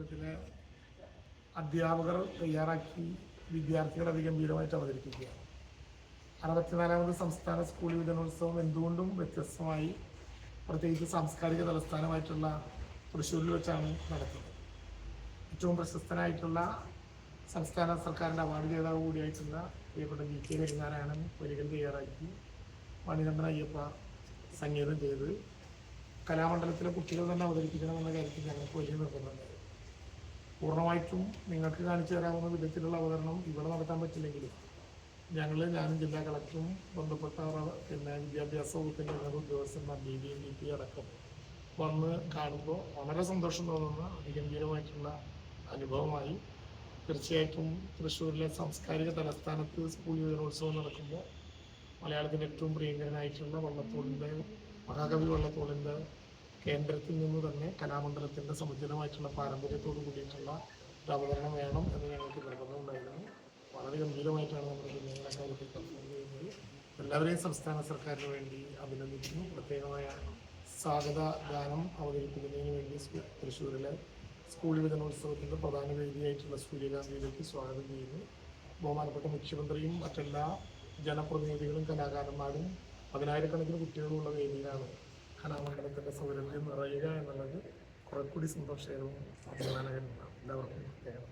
കലാമണ്ഡലത്തിലെ അധ്യാപകർ തയ്യാറാക്കി വിദ്യാർത്ഥികൾ അതിഗംഭീരമായിട്ട് അവതരിപ്പിക്കുകയാണ്. അറുപത്തിനാലാമത് സംസ്ഥാന സ്കൂൾ യുവജനോത്സവം എന്തുകൊണ്ടും വ്യത്യസ്തമായി പ്രത്യേകിച്ച് സാംസ്കാരിക തലസ്ഥാനമായിട്ടുള്ള തൃശ്ശൂരിൽ വെച്ചാണ് നടത്തുന്നത് ഏറ്റവും പ്രശസ്തനായിട്ടുള്ള സംസ്ഥാന സർക്കാരിന്റെ അവാർഡ് ജേതാവ് കൂടിയായിട്ടുള്ള പ്രിയപ്പെട്ട ജി കെ കരിനാരായണൻ വരികൾ തയ്യാറാക്കി മണികണ്ഠൻ അയ്യപ്പ സംഗീതം ചെയ്ത് കലാമണ്ഡലത്തിലെ കുട്ടികൾ തന്നെ അവതരിപ്പിക്കണമെന്ന കാര്യത്തിൽ ഞങ്ങൾക്ക് വലിയ നിർബന്ധമുണ്ടായിരുന്നു പൂർണമായിട്ടും നിങ്ങൾക്ക് കാണിച്ചു തരാവുന്ന വിധത്തിലുള്ള അവതരണം ഇവിടെ നടത്താൻ പറ്റില്ലെങ്കിലും ഞങ്ങൾ ഞാനും ജില്ലാ കളക്ടറും ബന്ധപ്പെട്ട പിന്നെ വിദ്യാഭ്യാസ വകുപ്പിന്റെ ഉന്നത ഉദ്യോഗസ്ഥന്മാർ ഡി ഡി ഡി പി അടക്കം വന്ന് കാണുമ്പോൾ വളരെ സന്തോഷം തോന്നുന്ന അതിഗംഭീരമായിട്ടുള്ള അനുഭവമായി. തീർച്ചയായിട്ടും തൃശ്ശൂരിലെ സാംസ്കാരിക തലസ്ഥാനത്ത് സ്കൂൾ യുവജനോത്സവം നടക്കുമ്പോൾ മലയാളത്തിന്റെ ഏറ്റവും പ്രിയങ്കരനായിട്ടുള്ള വള്ളത്തോളിന്റെ മഹാകവി വള്ളത്തോളിന്റെ കേന്ദ്രത്തിൽ നിന്ന് തന്നെ കലാമണ്ഡലത്തിന്റെ സമുചിതമായിട്ടുള്ള പാരമ്പര്യത്തോട് കൂടിയിട്ടുള്ള ഒരു അവതരണം വേണം എന്ന് ഞങ്ങൾക്ക് നിർബന്ധമുണ്ടായിരുന്നു. വളരെ ഗംഭീരമായിട്ടാണ് നമ്മുടെ കുഞ്ഞുങ്ങളെ കാര്യത്തിൽ പെർഫോം ചെയ്യുന്നത്. എല്ലാവരെയും സംസ്ഥാന സർക്കാരിന് വേണ്ടി അഭിനന്ദിക്കുന്നു. പ്രത്യേകമായ സ്വാഗത ഗാനം അവതരിപ്പിക്കുന്നതിന് വേണ്ടി തൃശ്ശൂരിലെ സ്കൂൾ യുവജനോത്സവത്തിന്റെ പ്രധാന വേദിയായിട്ടുള്ള സൂര്യകാന്തിയിലേക്ക് സ്വാഗതം ചെയ്യുന്നു. ബഹുമാനപ്പെട്ട മുഖ്യമന്ത്രിയും മറ്റെല്ലാ ജനപ്രതിനിധികളും കലാകാരന്മാരും പതിനായിരക്കണക്കിന് കുട്ടികളുള്ള വേദിയിലാണ് കലാമണ്ഡലത്തിന്റെ സൗരഭ്യം നിറയുക എന്നുള്ളത് കുറെ കൂടി സന്തോഷകരവും അഭിമാനകരമാണ് എല്ലാവർക്കും പ്രത്യേകം.